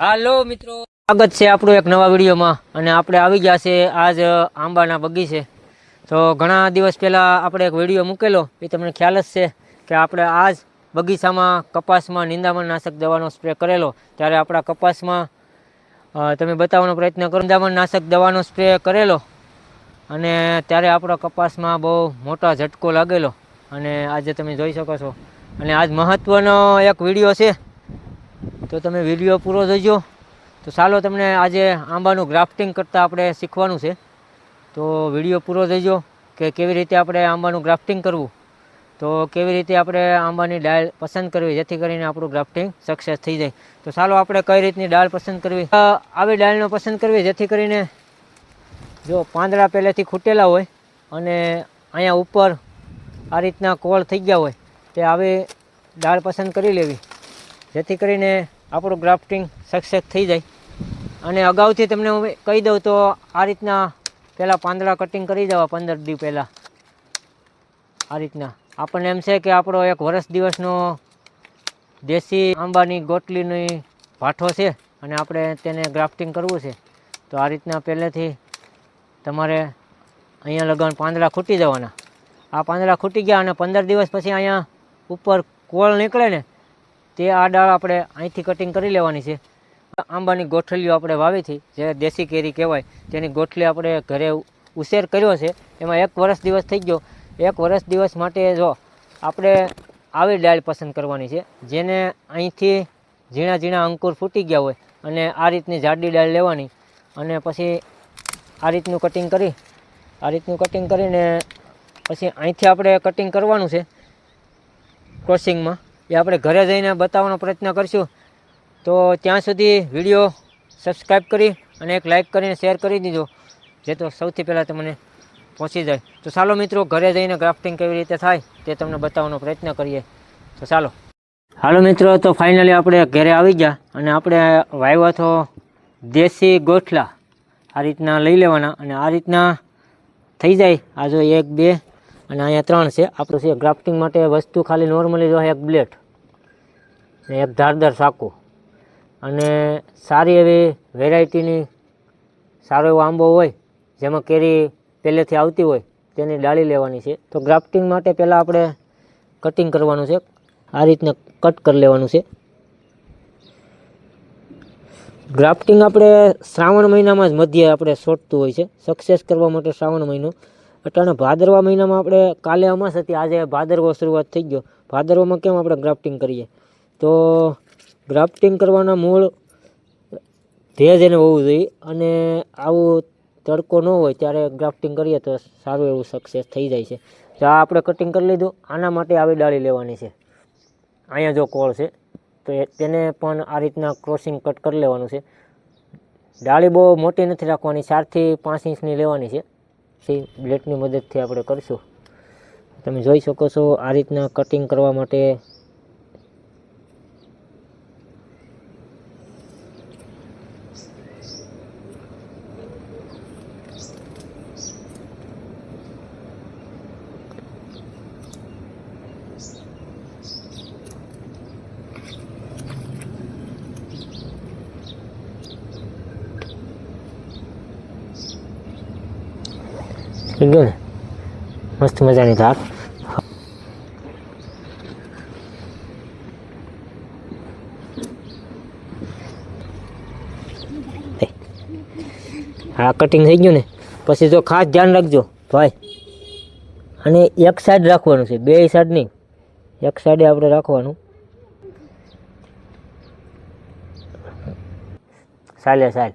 હાલો મિત્રો, સ્વાગત છે આપણું એક નવા વિડીયોમાં અને આપણે આવી ગયા છે આજ આંબાના બગીચે. તો ઘણા દિવસ પહેલાં આપણે એક વીડિયો મૂકેલો, એ તમને ખ્યાલ જ છે કે આપણે આજ બગીચામાં કપાસમાં નિંદામણ નાશક દવાનો સ્પ્રે કરેલો. ત્યારે આપણા કપાસમાં તમે બતાવવાનો પ્રયત્ન કરો નિંદામણ નાશક દવાનો સ્પ્રે કરેલો. અને ત્યારે આપણા કપાસમાં બહુ મોટો ઝટકો લાગેલો. અને આજે તમે જોઈ શકો છો. અને આજ મહત્ત્વનો એક વીડિયો છે. તો તમે વીડિયો પૂરો જોઈજો તો ચાલો તમને આજે આંબાનું ગ્રાફ્ટિંગ કરતાં આપણે શીખવાનું છે. તો વીડિયો પૂરો જોઈજો કે કેવી રીતે આપણે આંબાનું ગ્રાફ્ટિંગ કરવું. તો કેવી રીતે આપણે આંબાની ડાળ પસંદ કરવી, જેથી કરીને આપણું ગ્રાફ્ટિંગ સક્સેસ થઈ જાય. તો ચાલો આપણે કઈ રીતની ડાળ પસંદ કરવી? આવી ડાળનો પસંદ કરવી, જેથી કરીને જો પાંદડા પહેલેથી ખૂટેલા હોય અને અહીંયા ઉપર આ રીતના કોળ થઈ ગયા હોય, તે આવી ડાળ પસંદ કરી લેવી. જેથી કરીને આપણું ગ્રાફ્ટિંગ સક્સેસ થઈ જાય. અને અગાઉથી તમને હું કહી દઉં તો આ રીતના પહેલાં પાંદડા કટિંગ કરી દેવા પંદર દિવસ પહેલાં. આ રીતના. આપણને એમ છે કે આપણો એક વર્ષ દિવસનો દેશી આંબાની ગોટલીની ભાઠો છે અને આપણે તેને ગ્રાફ્ટિંગ કરવું છે. તો આ રીતના પહેલેથી તમારે અહીંયા લગાડ પાંદડા ખૂટી જવાના. આ પાંદડા ખૂટી ગયા અને પંદર દિવસ પછી અહીંયા ઉપર કોળ નીકળે ને તે આ ડાળ આપણે અહીંથી કટિંગ કરી લેવાની છે. આંબાની ગોઠલીઓ આપણે વાવી હતી જે દેશી કેરી કહેવાય, તેની ગોઠલી આપણે ઘરે ઉછેર કર્યો છે. એમાં એક વર્ષ દિવસ થઈ ગયો. એક વર્ષ દિવસ માટે જો આપણે આવી ડાળ પસંદ કરવાની છે, જેને અહીંથી ઝીણા ઝીણા અંકુર ફૂટી ગયા હોય અને આ રીતની જાડી ડાળ લેવાની અને પછી આ રીતનું કટિંગ કરી, આ રીતનું કટિંગ કરીને પછી અહીંથી આપણે કટિંગ કરવાનું છે ક્રોસિંગમાં એ આપણે ઘરે જઈને બતાવવાનો પ્રયત્ન કરીશું. તો ત્યાં સુધી વીડિયો સબસ્ક્રાઈબ કરી અને એક લાઈક કરીને શેર કરી દીધો જે તો સૌથી પહેલાં તમને પહોંચી જાય. તો ચાલો મિત્રો, ઘરે જઈને ગ્રાફ્ટિંગ કેવી રીતે થાય તે તમને બતાવવાનો પ્રયત્ન કરીએ. તો ચાલો. હાલો મિત્રો, તો ફાઇનલી આપણે ઘરે આવી ગયા અને આપણે વાવ્યા તો દેશી ગોઠલા આ રીતના લઈ લેવાના અને આ રીતના થઈ જાય. આ જો એક, બે અને અહીંયા ત્રણ છે. આપણું છે ગ્રાફ્ટિંગ માટે વસ્તુ ખાલી નોર્મલી જો એક બ્લેડ ને એક ધારદાર સાકું. અને સારી એવી વેરાયટીની સારો એવો આંબો હોય, જેમાં કેરી પહેલેથી આવતી હોય, તેની ડાળી લેવાની છે. તો ગ્રાફ્ટિંગ માટે પહેલાં આપણે કટિંગ કરવાનું છે. આ રીતના કટ કરી લેવાનું છે. ગ્રાફ્ટિંગ આપણે શ્રાવણ મહિનામાં જ મધ્ય આપણે સોટતું હોય છે. સક્સેસ કરવા માટે શ્રાવણ મહિનો. અટાણે ભાદરવા મહિનામાં આપણે કાલે અમાસ હતી, આજે ભાદરવો શરૂઆત થઈ ગયો. ભાદરવામાં કેમ આપણે ગ્રાફ્ટિંગ કરીએ? તો ગ્રાફ્ટિંગ કરવાના મૂળ ધ્યેજ એને હોવું જોઈએ અને આવું તડકો ન હોય ત્યારે ગ્રાફ્ટિંગ કરીએ તો સારું એવું સક્સેસ થઈ જાય છે. તો આ આપણે કટિંગ કરી લીધું. આના માટે આવી ડાળી લેવાની છે. અહીંયા જો કોળ છે, તો તેને પણ આ રીતના ક્રોસિંગ કટ કરી લેવાનું છે. ડાળી બહુ મોટી નથી રાખવાની, ચારથી પાંચ ઇંચની લેવાની છે. તે બ્લેડની મદદથી આપણે કરીશું. તમે જોઈ શકો છો આ રીતના કટિંગ કરવા માટે થઈ મસ્ત મજાની ધાર આ કટિંગ થઈ ગયું ને, પછી જો ખાસ ધ્યાન રાખજો, ભાઈ. અને એક સાઈડ રાખવાનું છે, બે સાઈડ નહીં. એક સાઈડે આપણે રાખવાનું. ચાલે સાહેબ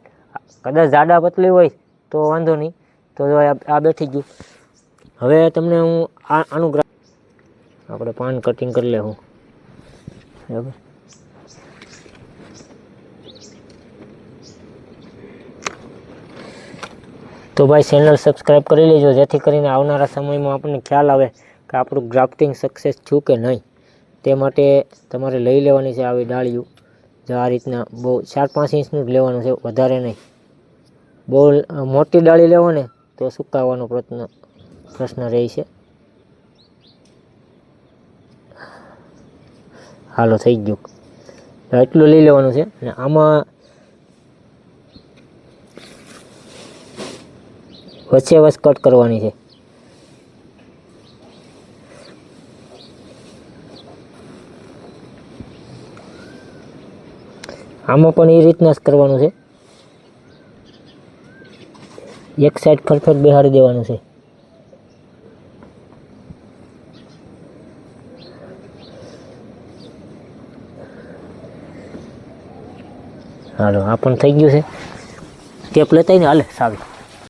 કદાચ જાડા પતલી હોય તો વાંધો નહીં. તો આ બેઠી ગયું. હવે તમને હું આ આનું ગ્રા આપણે પાન કટિંગ કરી લેવું બરાબર? તો ભાઈ ચેનલ સબસ્ક્રાઈબ કરી લેજો, જેથી કરીને આવનારા સમયમાં આપણને ખ્યાલ આવે કે આપણું ગ્રાફ્ટિંગ સક્સેસ થયું કે નહીં. તે માટે તમારે લઈ લેવાની છે આવી ડાળીઓ. જો આ રીતના બહુ ચાર પાંચ ઇંચનું જ લેવાનું છે, વધારે નહીં. બહુ મોટી ડાળી લેવો તો સુકાવાનો પ્રશ્ન પ્રશ્ન રહેશે હાલો, થઈ ગયું. એટલું લઈ લેવાનું છે. અને આમાં વચ્ચે વચ કટ કરવાની છે. આમાં પણ એ રીતના જ કરવાનું છે. એક સાઈડ પરફેક્ટ બેહાડી દેવાનું છે. હાલો, આ પણ થઈ ગયું છે. ટેપ લેતા ને, હાલે, સારું.